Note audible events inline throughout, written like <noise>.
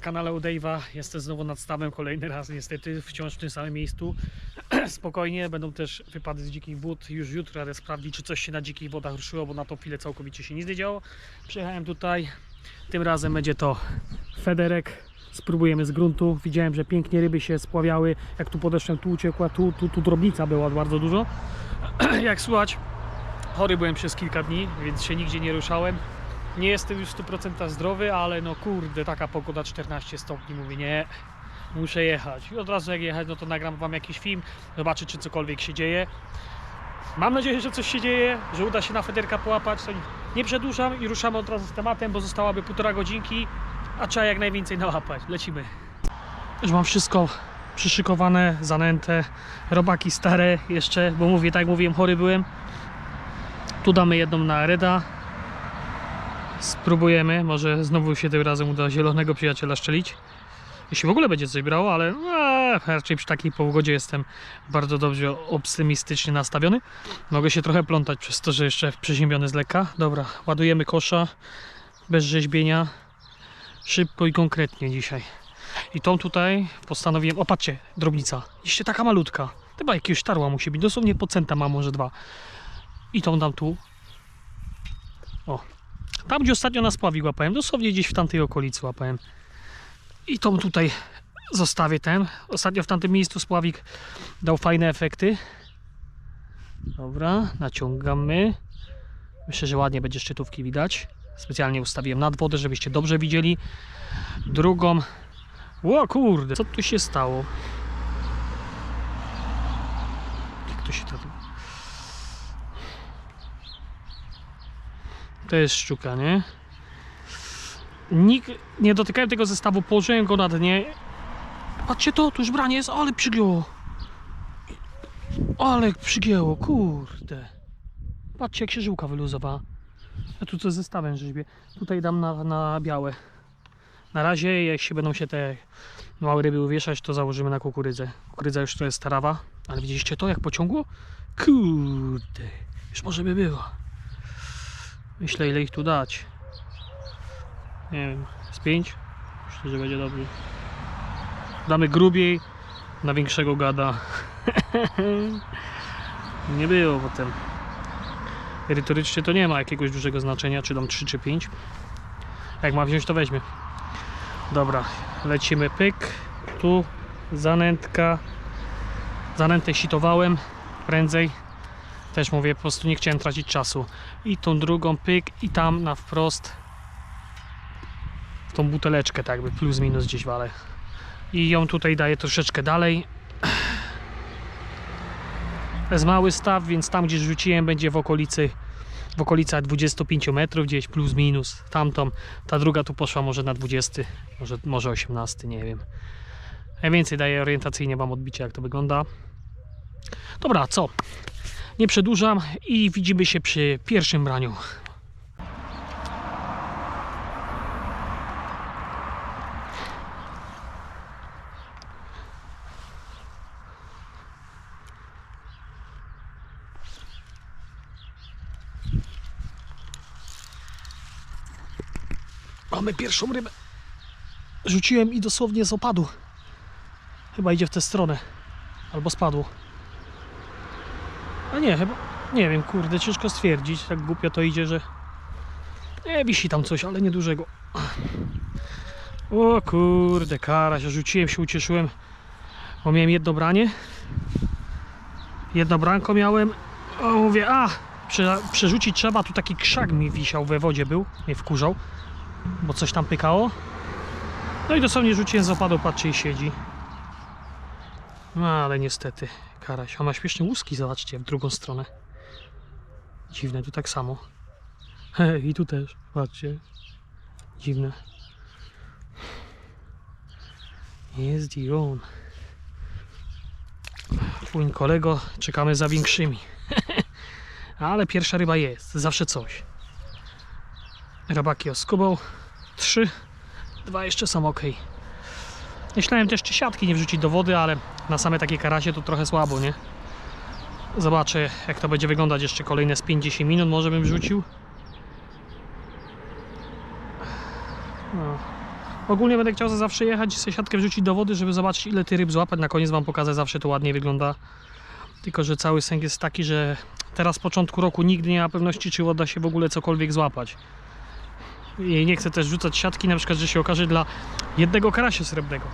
na kanale u Dave'a. Jestem znowu nad stawem kolejny raz, niestety wciąż w tym samym miejscu. <clears throat> Spokojnie, będą też wypady z dzikich wód. Już jutro jadę sprawdzić, czy coś się na dzikich wodach ruszyło, bo na tą chwilę całkowicie się nic nie działo. Przyjechałem tutaj. Tym razem będzie to federek. Spróbujemy z gruntu. Widziałem, że pięknie ryby się spławiały. Jak tu podeszłem, tu uciekła, tu, tu, tu drobnica była bardzo dużo. <clears throat> Jak słuchać, chory byłem przez kilka dni, więc się nigdzie nie ruszałem. Nie jestem już w 100% zdrowy, ale no kurde, taka pogoda 14 stopni, mówię nie, muszę jechać. I od razu jak jechać, no to nagram wam jakiś film, zobaczyć czy cokolwiek się dzieje. Mam nadzieję, że coś się dzieje, że uda się na Federka połapać. To nie przedłużam i ruszamy od razu z tematem, bo zostałaby półtora godzinki, a trzeba jak najwięcej nałapać. Lecimy. Już mam wszystko przyszykowane, zanęte, robaki stare jeszcze, bo mówię, tak mówiłem, chory byłem. Tu damy jedną na Reda, Spróbujemy, może znowu się tym razem uda zielonego przyjaciela szczelić. Jeśli w ogóle będzie coś brało, ale eee, raczej przy takiej pogodzie jestem bardzo dobrze optymistycznie nastawiony. Mogę się trochę plątać przez to, że jeszcze przeziębiony z lekka. Dobra, ładujemy kosza, bez rzeźbienia, szybko i konkretnie dzisiaj. I tą tutaj postanowiłem, o patrzcie, drobnica, jeszcze taka malutka, chyba jakiegoś tarła musi być, dosłownie po centa ma może dwa. I tą dam tu, o, tam, gdzie ostatnio na spławi łapałem, dosłownie gdzieś w tamtej okolicy łapałem. I tą tutaj zostawię ten. Ostatnio w tamtym miejscu spławik dał fajne efekty. Dobra, naciągamy. Myślę, że ładnie będzie szczytówki widać. Specjalnie ustawiłem nad wodę, żebyście dobrze widzieli. Drugą. O kurde, co tu się stało? Jak to się tak... To jest szczuka, nie? Nikt nie dotykałem tego zestawu, położyłem go na dnie. Patrzcie to, tu już branie jest, ale przygięło. Ale przygięło, kurde. Patrzcie jak się żyłka wyluzowała. Ja tu co zestawem rzeźbię. Tutaj dam na, na białe. Na razie, jeśli będą się te małe ryby uwieszać, to założymy na kukurydzę. Kukurydza już to jest starawa, ale widzieliście to jak pociągło? Kurde, już może by było. Myślę ile ich tu dać. Nie wiem, z 5? Myślę, że będzie dobrze. Damy grubiej na większego gada. <laughs> nie było potem. Merytorycznie to nie ma jakiegoś dużego znaczenia, czy dam 3 czy 5. Jak ma wziąć, to weźmie. Dobra, lecimy pyk. Tu zanętka. Zanętę sitowałem prędzej. Też mówię, po prostu nie chciałem tracić czasu. I tą drugą pyk i tam na wprost w tą buteleczkę tak jakby plus minus gdzieś walę. I ją tutaj daję troszeczkę dalej. To jest mały staw, więc tam gdzie rzuciłem będzie w okolicy w okolicach 25 metrów gdzieś plus minus tamtą. Ta druga tu poszła może na 20, może, może 18, nie wiem. Ja więcej daję orientacyjnie wam odbicie jak to wygląda. Dobra, co? Nie przedłużam i widzimy się przy pierwszym braniu. Mamy pierwszą rybę. Rzuciłem i dosłownie z opadu. Chyba idzie w tę stronę. Albo spadło. A nie, chyba. Nie wiem, kurde, ciężko stwierdzić. Tak głupio to idzie, że. Nie, wisi tam coś, ale niedużego. O kurde, karaś, rzuciłem się, ucieszyłem, bo miałem jedno branie. Jedno branko miałem. O, mówię, a, prze, przerzucić trzeba. Tu taki krzak mi wisiał we wodzie był, mnie wkurzał, bo coś tam pykało. No i dosłownie rzuciłem z opadu, patrzcie i siedzi. No ale niestety, karaś. On ma śmieszne łuski, zobaczcie, w drugą stronę. Dziwne, tu tak samo. I tu też, patrzcie. Dziwne. Jest i on. Płyń kolego, czekamy za większymi. <laughs> Ale pierwsza ryba jest, zawsze coś. Rabaki oskubą. Trzy. Dwa jeszcze są ok. Myślałem też, czy siatki nie wrzucić do wody, ale na same takie karasie to trochę słabo, nie? Zobaczę, jak to będzie wyglądać jeszcze kolejne z 50 minut, może bym wrzucił. No. Ogólnie będę chciał za zawsze jechać, sobie siatkę wrzucić do wody, żeby zobaczyć ile ty ryb złapać. Na koniec wam pokażę, zawsze to ładnie wygląda. Tylko, że cały sęk jest taki, że teraz z początku roku nigdy nie ma pewności, czy uda się w ogóle cokolwiek złapać. I nie chcę też rzucać siatki, na przykład, że się okaże dla jednego karasia srebrnego.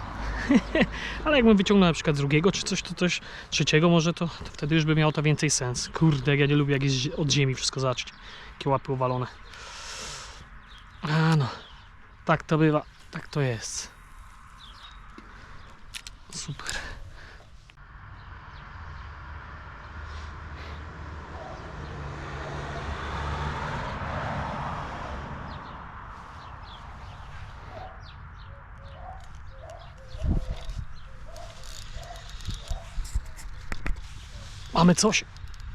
<laughs> Ale jakbym wyciągnął na przykład drugiego, czy coś, to też trzeciego może, to, to wtedy już by miało to więcej sens. Kurde, ja nie lubię, jak jest od ziemi wszystko zacząć. Jakie łapy uwalone. A no, tak to bywa, tak to jest. Super. Mamy coś.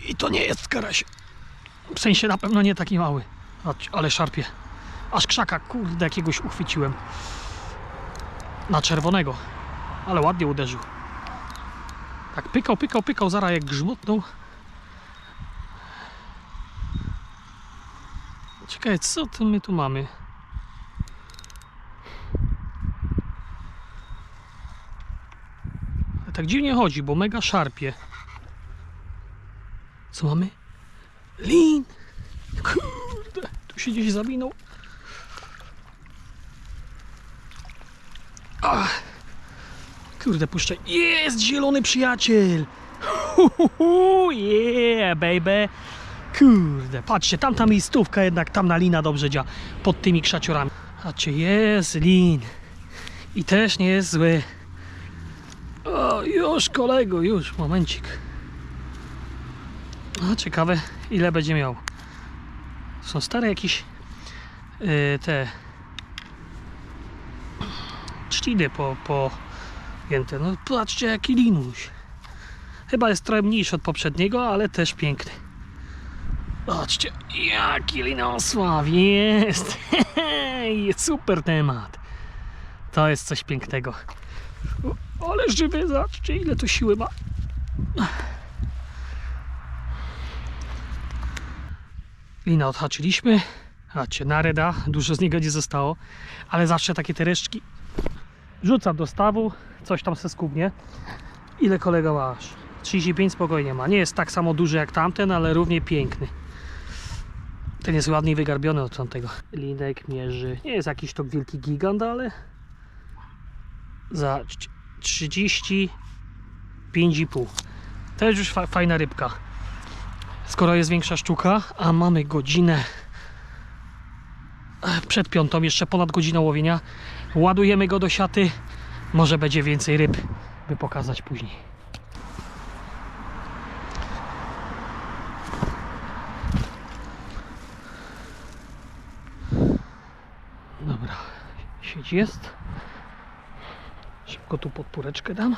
I to nie jest karaś. W sensie na pewno nie taki mały. Ale szarpie. Aż krzaka, kurde, jakiegoś uchwyciłem. Na czerwonego. Ale ładnie uderzył. Tak pykał, pykał, pykał, zaraz jak grzmotnął. Czekaj, co to my tu mamy? Ale tak dziwnie chodzi, bo mega szarpie. Co mamy? Lin! Kurde, tu się gdzieś zawinął. Ach. Kurde, puszczę. Jest zielony przyjaciel! Yeah, baby! Kurde, patrzcie, tam ta miejscówka jednak, tam na lina dobrze działa. Pod tymi krzaciorami. Patrzcie, jest lin. I też nie jest zły. O, już kolego, już, momencik. No, ciekawe, ile będzie miał. Są stare jakieś yy, te trzciny po, po pięte. No patrzcie jaki linuś. Chyba jest trochę mniejszy od poprzedniego, ale też piękny. Patrzcie, jaki linosław jest. <laughs> super temat. To jest coś pięknego. O, ale żywy, zobaczcie ile to siły ma. Lina odhaczyliśmy. Patrzcie, na reda, dużo z niego nie zostało, ale zawsze takie te resztki rzucam do stawu, coś tam se skubnie. Ile kolega masz? 35 spokojnie ma. Nie jest tak samo duży jak tamten, ale równie piękny. Ten jest ładniej wygarbiony od tamtego. Linek mierzy. Nie jest jakiś to wielki gigant, ale za 35,5. To jest już fa fajna rybka skoro jest większa sztuka, a mamy godzinę przed piątą, jeszcze ponad godzinę łowienia, ładujemy go do siaty, może będzie więcej ryb, by pokazać później. Dobra, sieć jest. Szybko tu podpóreczkę dam.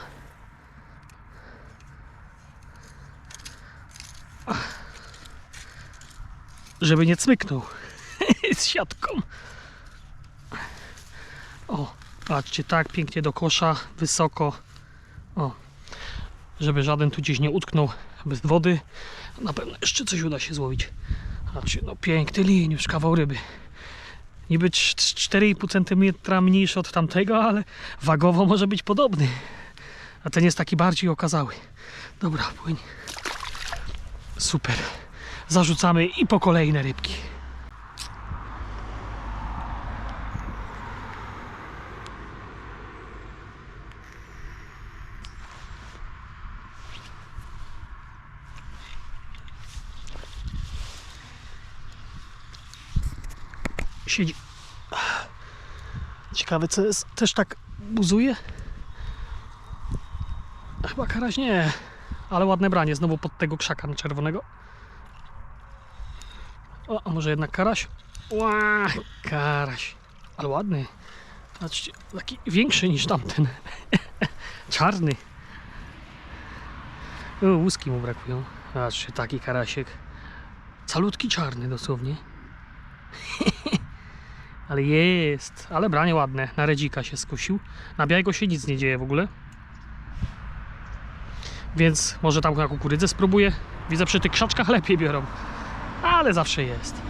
Żeby nie cmyknął <laughs> z siatką. O, patrzcie, tak pięknie do kosza, wysoko. O, żeby żaden tu gdzieś nie utknął bez wody. Na pewno jeszcze coś uda się złowić. Patrzcie, no piękny lin, już kawał ryby. Niby 4,5 cm mniejszy od tamtego, ale wagowo może być podobny. A ten jest taki bardziej okazały. Dobra, płyń. Super zarzucamy i po kolejne rybki. Siedzi. Ciekawe co jest, też tak buzuje? Chyba karaś nie, ale ładne branie znowu pod tego krzaka czerwonego. O, a może jednak karaś? Ła, karaś. Ale ładny. Patrzcie, taki większy niż tamten. <laughs> Czarny. O, łuski mu brakują. Patrzcie, taki karasiek. Calutki czarny dosłownie. <laughs> ale jest. Ale branie ładne. Na redzika się skusił. Na białego się nic nie dzieje w ogóle. Więc może tam na kukurydzę spróbuję. Widzę przy tych krzaczkach lepiej biorą ale zawsze jest.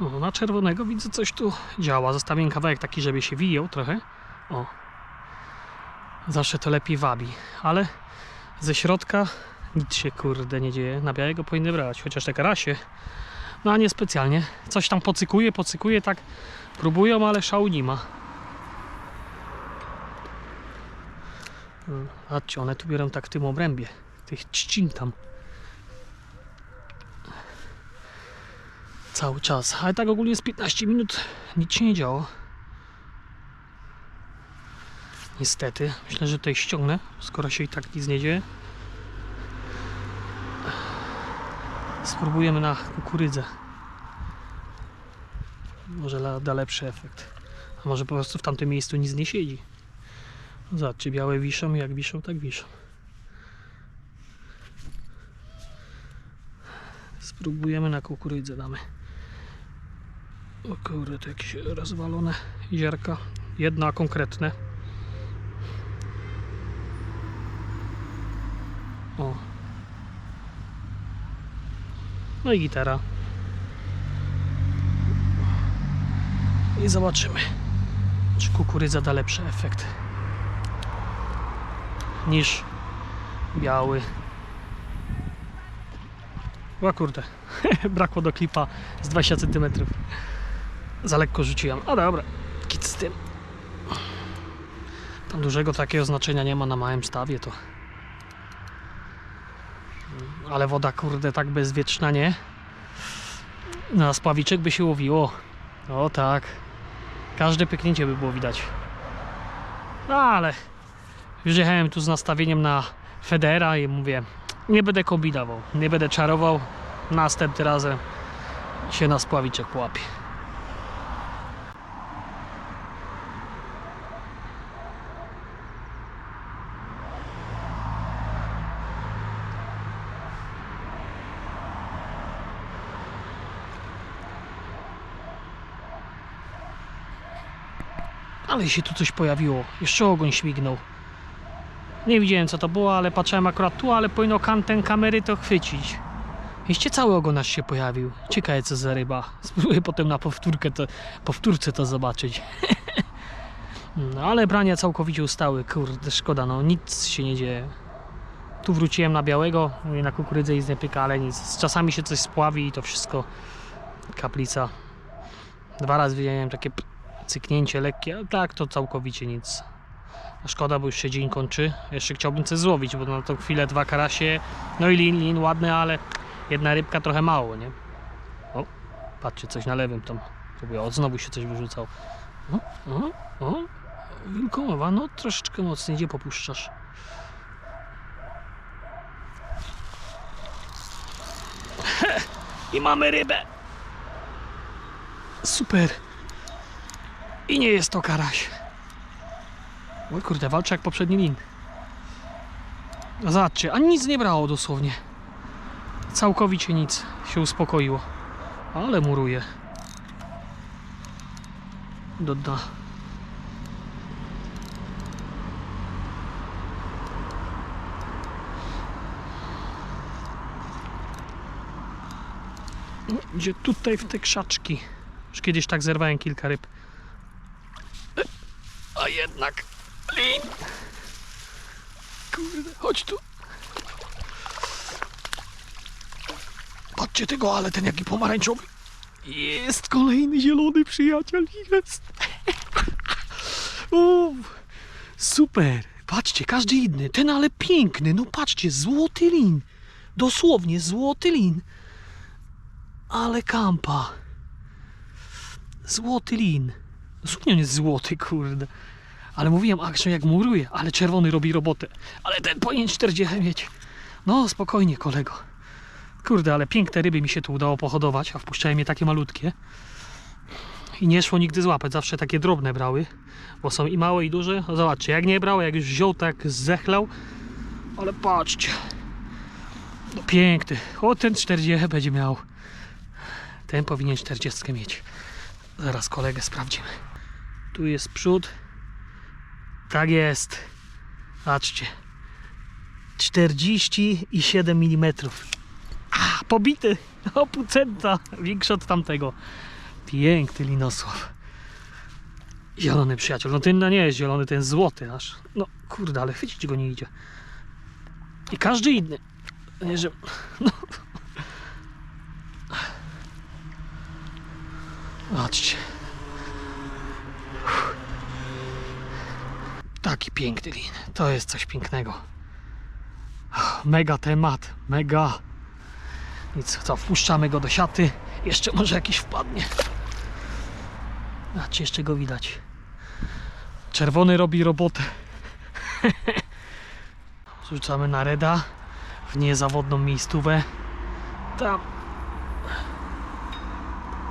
No, no, na czerwonego widzę coś tu działa. Zostawiłem kawałek taki, żeby się wijał trochę. O. Zawsze to lepiej wabi, ale ze środka nic się kurde nie dzieje. Na białego powinny brać. Chociaż te karasie. No a nie specjalnie. Coś tam pocykuje, pocykuje, tak próbują, ale szału nie ma. Patrzcie, one tu biorą tak w tym obrębie. Tych trzcin tam. Cały czas. Ale tak ogólnie z 15 minut nic się nie działo. Niestety. Myślę, że tutaj ściągnę, skoro się i tak nic nie dzieje. Spróbujemy na kukurydzę. Może da lepszy efekt. A może po prostu w tamtym miejscu nic nie siedzi. Zobaczcie, białe wiszą, jak wiszą, tak wiszą. Spróbujemy na kukurydzę damy. O kurde, to jakieś rozwalone ziarka. Jedna konkretne. O. No i gitara. I zobaczymy, czy kukurydza da lepszy efekt niż biały. O kurde, <laughs> brakło do klipa z 20 cm. Za lekko rzuciłem. A dobra, kit z tym. Tam dużego takiego znaczenia nie ma na małym stawie to. Ale woda kurde tak bezwieczna nie. Na spławiczek by się łowiło. O tak. Każde pyknięcie by było widać. No ale już jechałem tu z nastawieniem na Federa i mówię, nie będę kombinował, nie będę czarował. Następnym razem się na spławiczek połapie. Ale się tu coś pojawiło. Jeszcze ogoń śmignął. Nie widziałem co to było, ale patrzyłem akurat tu, ale powinno kan ten kamery to chwycić. Jeszcze cały ogon aż się pojawił. Ciekawe co za ryba. <laughs> Spróbuję potem na powtórkę to, powtórce to zobaczyć. <laughs> No ale brania całkowicie ustały. Kurde, szkoda, no nic się nie dzieje. Tu wróciłem na białego, mówię, na kukurydzę i z nie pyka, ale nic. Czasami się coś spławi i to wszystko kaplica. Dwa razy widziałem takie cyknięcie lekkie, ale tak to całkowicie nic. Szkoda, bo już się dzień kończy. Jeszcze chciałbym coś złowić, bo na tą chwilę dwa karasie, no i lin, lin ładny, ale jedna rybka trochę mało, nie? O, patrzcie, coś na lewym tam. O, znowu się coś wyrzucał. O, o, o, wilkomowa, no troszeczkę mocniej, gdzie popuszczasz? <laughs> I mamy rybę. Super. I nie jest to karaś. Oj kurde, walczę jak poprzedni lin. Zobaczcie, a nic nie brało dosłownie. Całkowicie nic się uspokoiło. Ale muruje. Do dna. No, Idzie tutaj w te krzaczki. Już kiedyś tak zerwałem kilka ryb. Jednak lin. Kurde, chodź tu. Patrzcie tego, ale ten jaki pomarańczowy. Jest kolejny zielony przyjaciel, jest. <laughs> Super. Patrzcie, każdy inny. Ten ale piękny. No patrzcie, złoty lin. Dosłownie złoty lin. Ale kampa. Złoty lin. On jest złoty, kurde. Ale mówiłem, action jak muruje, ale czerwony robi robotę. Ale ten powinien 40 mieć. No, spokojnie, kolego. Kurde, ale piękne ryby mi się tu udało pohodować, a wpuszczałem je takie malutkie. I nie szło nigdy złapać, zawsze takie drobne brały, bo są i małe i duże. No zobaczcie, jak nie brał, jak już wziął, tak zechlał. Ale patrzcie. No piękny. O, ten 40 będzie miał. Ten powinien 40 mieć. Zaraz kolegę sprawdzimy. Tu jest przód. Tak jest. Patrzcie. 47 mm. A, pobity. O pół centa. Większy od tamtego. Piękny linosław. Zielony przyjaciel. No ten no nie jest zielony, ten złoty aż. No kurde, ale chwycić go nie idzie. I każdy inny. Nie, że... <laughs> No. Patrzcie. Taki piękny lin. To jest coś pięknego. Mega temat, mega. Nic, co, wpuszczamy go do siaty. Jeszcze może jakiś wpadnie. A czy jeszcze go widać? Czerwony robi robotę. <laughs> Rzucamy na reda w niezawodną miejscówę. Tam.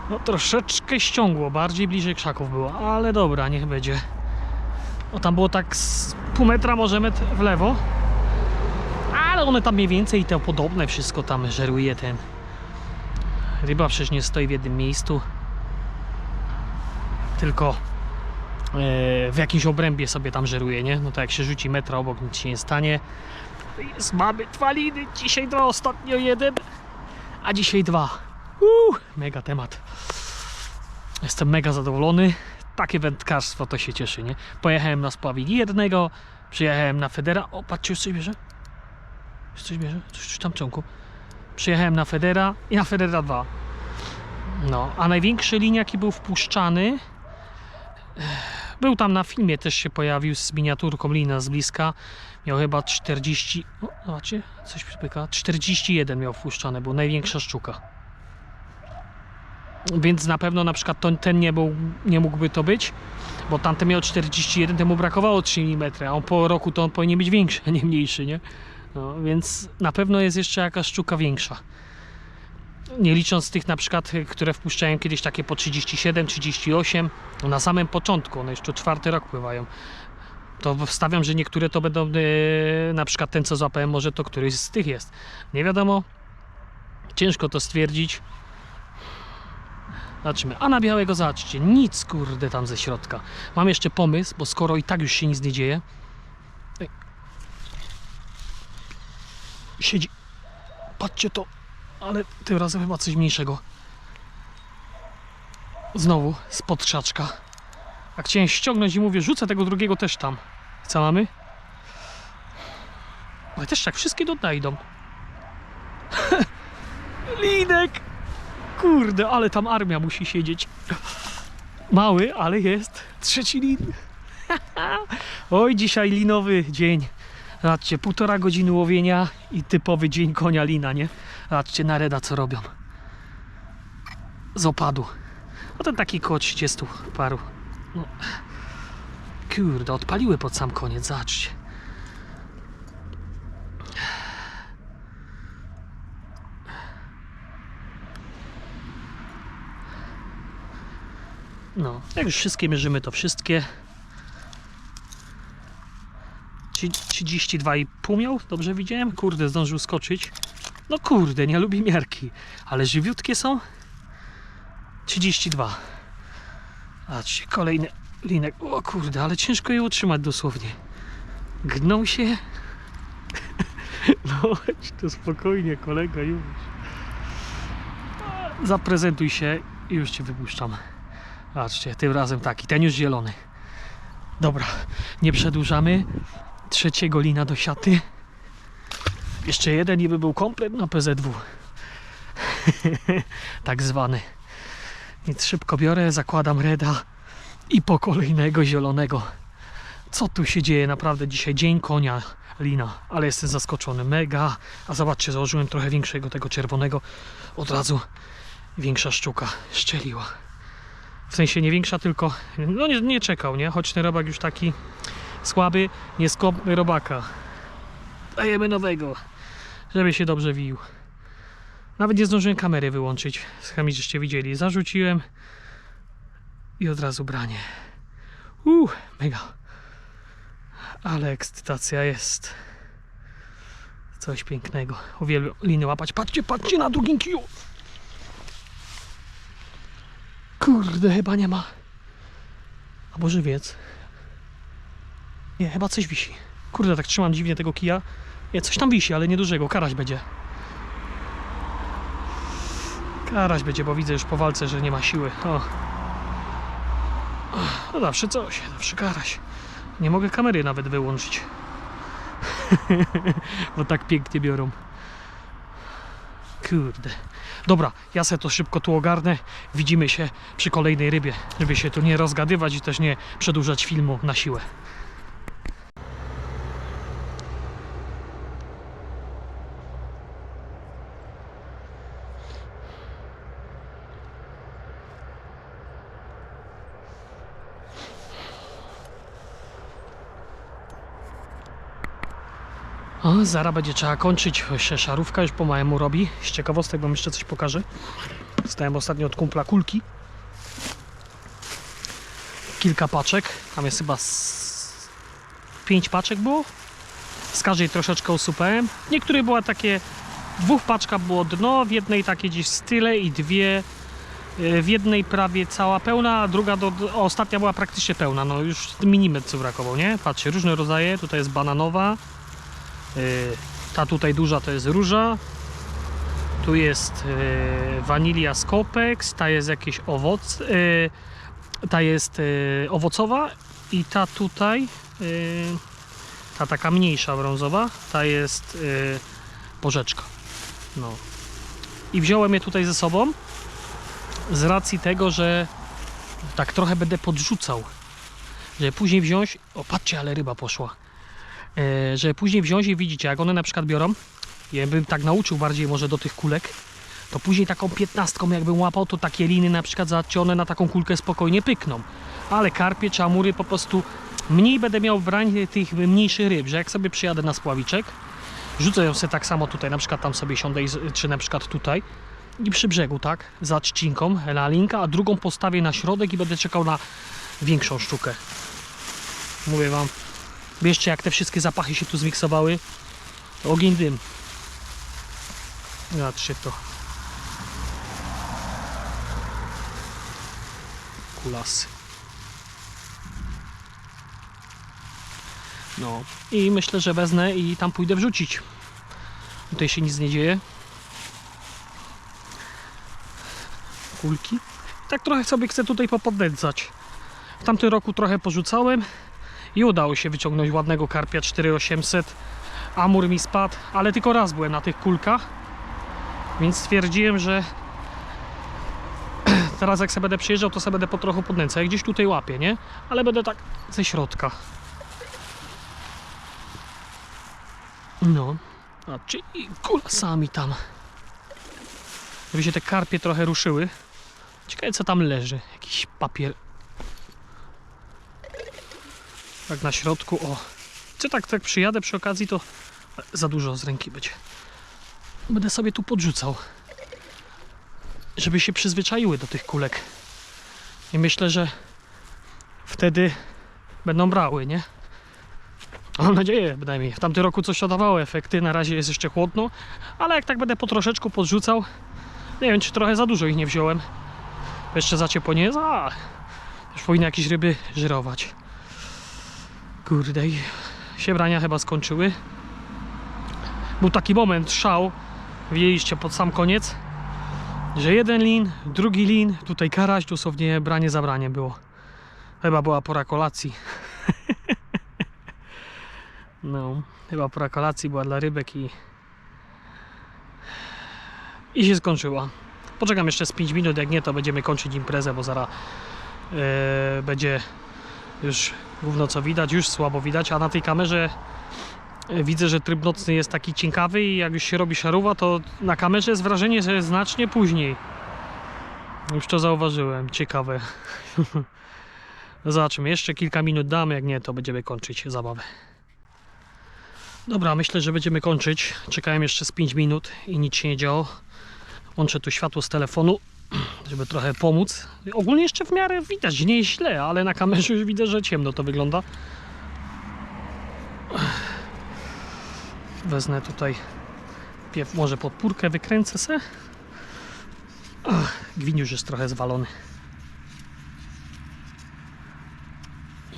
No troszeczkę ściągło, bardziej bliżej krzaków było, ale dobra, niech będzie. No tam było tak z pół metra, może metr w lewo. Ale one tam mniej więcej to podobne wszystko tam żeruje ten. Ryba przecież nie stoi w jednym miejscu. Tylko e, w jakimś obrębie sobie tam żeruje, nie? No to jak się rzuci metra obok, nic się nie stanie. Jest, mamy dwa liny, dzisiaj dwa, ostatnio jeden, a dzisiaj dwa. Uuu, mega temat. Jestem mega zadowolony. Takie wędkarstwo to się cieszy, nie? Pojechałem na spławik jednego, przyjechałem na Federa. O, patrzcie, już coś bierze? Już coś bierze? Coś, coś tam ciągu. Przyjechałem na Federa i na Federa 2. No, a największy lin jaki był wpuszczany był tam na filmie, też się pojawił z miniaturką lina z bliska. Miał chyba 40. O, zobaczcie, coś przypyka. 41 miał wpuszczane, był największa szczuka. Więc na pewno na przykład to, ten nie, był, nie mógłby to być, bo tamten miał 41, temu brakowało 3 mm, a on po roku to on powinien być większy, a nie mniejszy, nie? No, więc na pewno jest jeszcze jakaś szczuka większa. Nie licząc tych na przykład, które wpuszczają kiedyś takie po 37, 38, no na samym początku, one jeszcze czwarty rok pływają. To wstawiam, że niektóre to będą, e, na przykład ten co złapałem, może to któryś z tych jest. Nie wiadomo, ciężko to stwierdzić. Zobaczymy. A na białego zobaczcie, nic kurde tam ze środka. Mam jeszcze pomysł, bo skoro i tak już się nic nie dzieje. Ej. Siedzi. Patrzcie to, ale tym razem chyba coś mniejszego. Znowu spod krzaczka. A chciałem ściągnąć i mówię, rzucę tego drugiego też tam. Co mamy? Ale też tak, wszystkie do dna idą. <laughs> Linek! Kurde, ale tam armia musi siedzieć. Mały, ale jest. Trzeci lin. <laughs> Oj, dzisiaj linowy dzień. Zobaczcie, półtora godziny łowienia i typowy dzień konia lina, nie? Zobaczcie na reda co robią. Z opadu. No to taki koło 30 paru. No. Kurde, odpaliły pod sam koniec, zobaczcie. No, jak już wszystkie mierzymy, to wszystkie. Trzy- 32,5 miał, dobrze widziałem? Kurde, zdążył skoczyć. No kurde, nie lubi miarki, ale żywiutkie są. 32. Patrzcie, kolejny linek. O kurde, ale ciężko je utrzymać dosłownie. Gną się. <laughs> No chodź to spokojnie, kolega już. Zaprezentuj się i już cię wypuszczam. Patrzcie, tym razem taki, ten już zielony. Dobra, nie przedłużamy. Trzeciego lina do siaty. Jeszcze jeden i by był komplet na PZW. <laughs> tak zwany. Więc szybko biorę, zakładam reda i po kolejnego zielonego. Co tu się dzieje? Naprawdę dzisiaj dzień konia lina, ale jestem zaskoczony. Mega. A zobaczcie, założyłem trochę większego tego czerwonego. Od razu większa szczuka szczeliła. W sensie nie większa, tylko no nie, nie czekał, nie? Choć ten robak już taki słaby, nie skopmy robaka. Dajemy nowego, żeby się dobrze wił. Nawet nie zdążyłem kamery wyłączyć. Sami żeście widzieli. Zarzuciłem i od razu branie. Uuu, mega. Ale ekscytacja jest. Coś pięknego. Uwielbiam liny łapać. Patrzcie, patrzcie na drugim kiju. Kurde, chyba nie ma. Albo żywiec. Nie, chyba coś wisi. Kurde, tak trzymam dziwnie tego kija. Nie, coś tam wisi, ale niedużego. Karaś będzie. Karaś będzie, bo widzę już po walce, że nie ma siły. O. No zawsze coś, zawsze karaś. Nie mogę kamery nawet wyłączyć. <laughs> bo tak pięknie biorą. Kurde. Dobra, ja se to szybko tu ogarnę. Widzimy się przy kolejnej rybie, żeby się tu nie rozgadywać i też nie przedłużać filmu na siłę. O, zaraz będzie trzeba kończyć. Jeszcze szarówka już po małemu robi. Z ciekawostek wam jeszcze coś pokażę. Dostałem ostatnio od kumpla kulki. Kilka paczek. Tam jest chyba z... pięć paczek było. Z każdej troszeczkę usypałem. Niektóre były takie... Dwóch paczkach było dno, w jednej takie gdzieś style i dwie y, w jednej prawie cała pełna, a druga do, ostatnia była praktycznie pełna. No już milimetr co brakował, nie? Patrzcie, różne rodzaje. Tutaj jest bananowa, Ta tutaj duża to jest róża. Tu jest y, wanilia z Copex, ta jest jakieś owoc, y, ta jest y, owocowa i ta tutaj, y, ta taka mniejsza brązowa, ta jest y, porzeczka. No. I wziąłem je tutaj ze sobą z racji tego, że tak trochę będę podrzucał, żeby później wziąć, o patrzcie, ale ryba poszła że później wziąć i widzicie, jak one na przykład biorą, ja bym tak nauczył bardziej może do tych kulek, to później taką piętnastką jakbym łapał, to takie liny na przykład zobaczcie, one na taką kulkę spokojnie pykną. Ale karpie czy amury po prostu mniej będę miał brań tych mniejszych ryb, że jak sobie przyjadę na spławiczek, rzucę ją sobie tak samo tutaj, na przykład tam sobie siądę, czy na przykład tutaj i przy brzegu, tak, za trzcinką, na linka, a drugą postawię na środek i będę czekał na większą sztukę. Mówię wam, Bierzcie, jak te wszystkie zapachy się tu zmiksowały. Ogień, dym. Zobaczcie to. Kulasy. No i myślę, że wezmę i tam pójdę wrzucić. Tutaj się nic nie dzieje. Kulki. Tak trochę sobie chcę tutaj popodnęcać. W tamtym roku trochę porzucałem i udało się wyciągnąć ładnego karpia 4800 amur mi spadł, ale tylko raz byłem na tych kulkach więc stwierdziłem, że <clears throat> teraz jak sobie będę przyjeżdżał to sobie będę po trochu podnęcał, gdzieś tutaj łapię, nie? ale będę tak ze środka. No. A czy i kulasami tam? Żeby się te karpie trochę ruszyły. Ciekawe co tam leży. Jakiś papier tak na środku, o. Czy tak, tak przyjadę przy okazji, to za dużo z ręki będzie. Będę sobie tu podrzucał. Żeby się przyzwyczaiły do tych kulek. I myślę, że wtedy będą brały, nie? Mam nadzieję, bynajmniej. W tamtym roku coś to dawało efekty, na razie jest jeszcze chłodno, ale jak tak będę po troszeczku podrzucał, nie wiem, czy trochę za dużo ich nie wziąłem. Jeszcze za ciepło nie jest, a już powinny jakieś ryby żerować. Kurde, i się brania chyba skończyły. Był taki moment, szał, widzieliście pod sam koniec, że jeden lin, drugi lin, tutaj karaś, dosłownie branie za branie było. Chyba była pora kolacji. <laughs> No, chyba pora kolacji była dla rybek i i się skończyła. Poczekam jeszcze z 5 minut, jak nie to będziemy kończyć imprezę, bo zaraz e, będzie już gówno co widać, już słabo widać, a na tej kamerze e, widzę, że tryb nocny jest taki ciekawy i jak już się robi szaruwa, to na kamerze jest wrażenie, że jest znacznie później. Już to zauważyłem, ciekawe. <laughs> Zobaczymy, jeszcze kilka minut damy, jak nie, to będziemy kończyć zabawę. Dobra, myślę, że będziemy kończyć. Czekałem jeszcze z 5 minut i nic się nie działo. Łączę tu światło z telefonu, żeby trochę pomóc. Ogólnie jeszcze w miarę widać, nie jest źle, ale na kamerze już widzę, że ciemno to wygląda. Wezmę tutaj może podpórkę, wykręcę se. Gwin już jest trochę zwalony.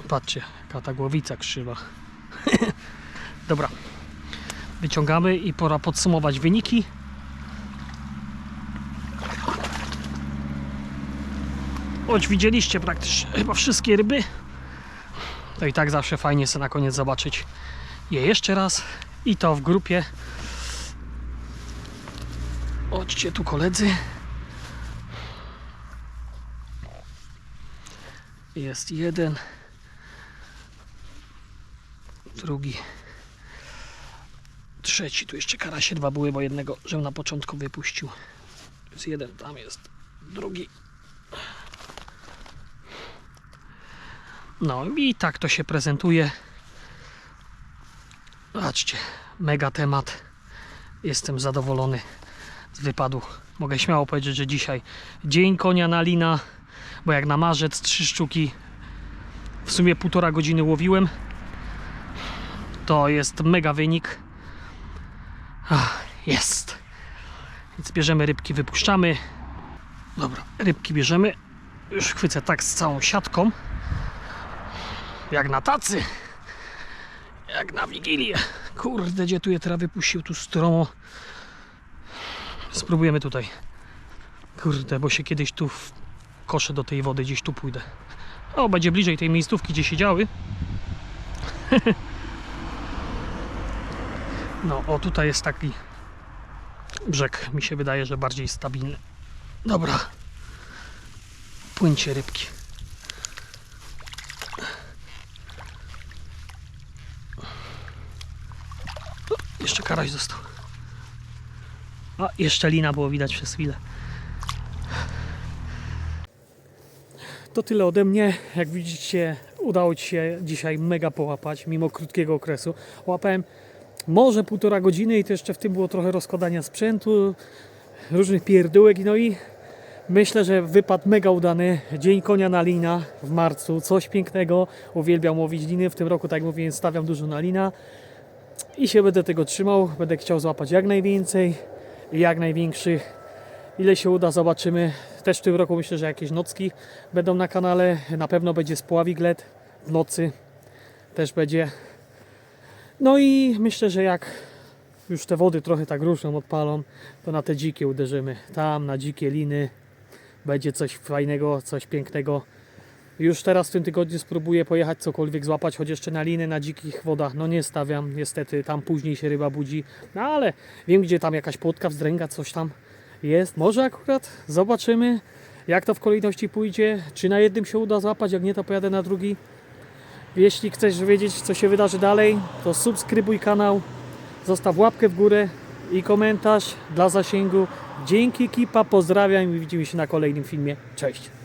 Patrzcie, jaka głowica krzywa. <laughs> Dobra. Wyciągamy i pora podsumować wyniki. Choć widzieliście praktycznie chyba wszystkie ryby, to i tak zawsze fajnie sobie na koniec zobaczyć je jeszcze raz i to w grupie. Chodźcie tu koledzy. Jest jeden, drugi, trzeci. Tu jeszcze karasie dwa były, bo jednego, żebym na początku wypuścił. Jest jeden, tam jest drugi. No i tak to się prezentuje. Zobaczcie, mega temat. Jestem zadowolony z wypadu. Mogę śmiało powiedzieć, że dzisiaj dzień konia na lina, bo jak na marzec trzy sztuki w sumie półtora godziny łowiłem. To jest mega wynik. Ach, jest. Więc bierzemy rybki, wypuszczamy. Dobra, rybki bierzemy. Już chwycę tak z całą siatką. Jak na tacy. Jak na wigilię. Kurde, gdzie tu je teraz wypuścił? Tu stromo. Spróbujemy tutaj. Kurde, bo się kiedyś tu w koszę do tej wody gdzieś tu pójdę. O, będzie bliżej tej miejscówki, gdzie siedziały. <laughs> No, o tutaj jest taki brzeg. Mi się wydaje, że bardziej stabilny. Dobra. Płyńcie rybki. Karaś został. A, jeszcze lina było widać przez chwilę. To tyle ode mnie. Jak widzicie, udało Ci się dzisiaj mega połapać, mimo krótkiego okresu. Łapałem może półtora godziny i to jeszcze w tym było trochę rozkładania sprzętu, różnych pierdółek. No i myślę, że wypad mega udany. Dzień konia na lina w marcu, coś pięknego. Uwielbiam łowić liny. W tym roku, tak jak mówiłem, stawiam dużo na lina i się będę tego trzymał. Będę chciał złapać jak najwięcej, jak największych. Ile się uda, zobaczymy. Też w tym roku myślę, że jakieś nocki będą na kanale. Na pewno będzie spławik LED w nocy. Też będzie. No i myślę, że jak już te wody trochę tak ruszą, odpalą, to na te dzikie uderzymy. Tam, na dzikie liny. Będzie coś fajnego, coś pięknego. Już teraz w tym tygodniu spróbuję pojechać cokolwiek złapać, choć jeszcze na liny na dzikich wodach, no nie stawiam, niestety, tam później się ryba budzi, no ale wiem gdzie tam jakaś płotka, wzdręga, coś tam jest, może akurat, zobaczymy jak to w kolejności pójdzie, czy na jednym się uda złapać, jak nie to pojadę na drugi. Jeśli chcesz wiedzieć co się wydarzy dalej, to subskrybuj kanał, zostaw łapkę w górę i komentarz dla zasięgu. Dzięki Kipa, pozdrawiam i widzimy się na kolejnym filmie. Cześć!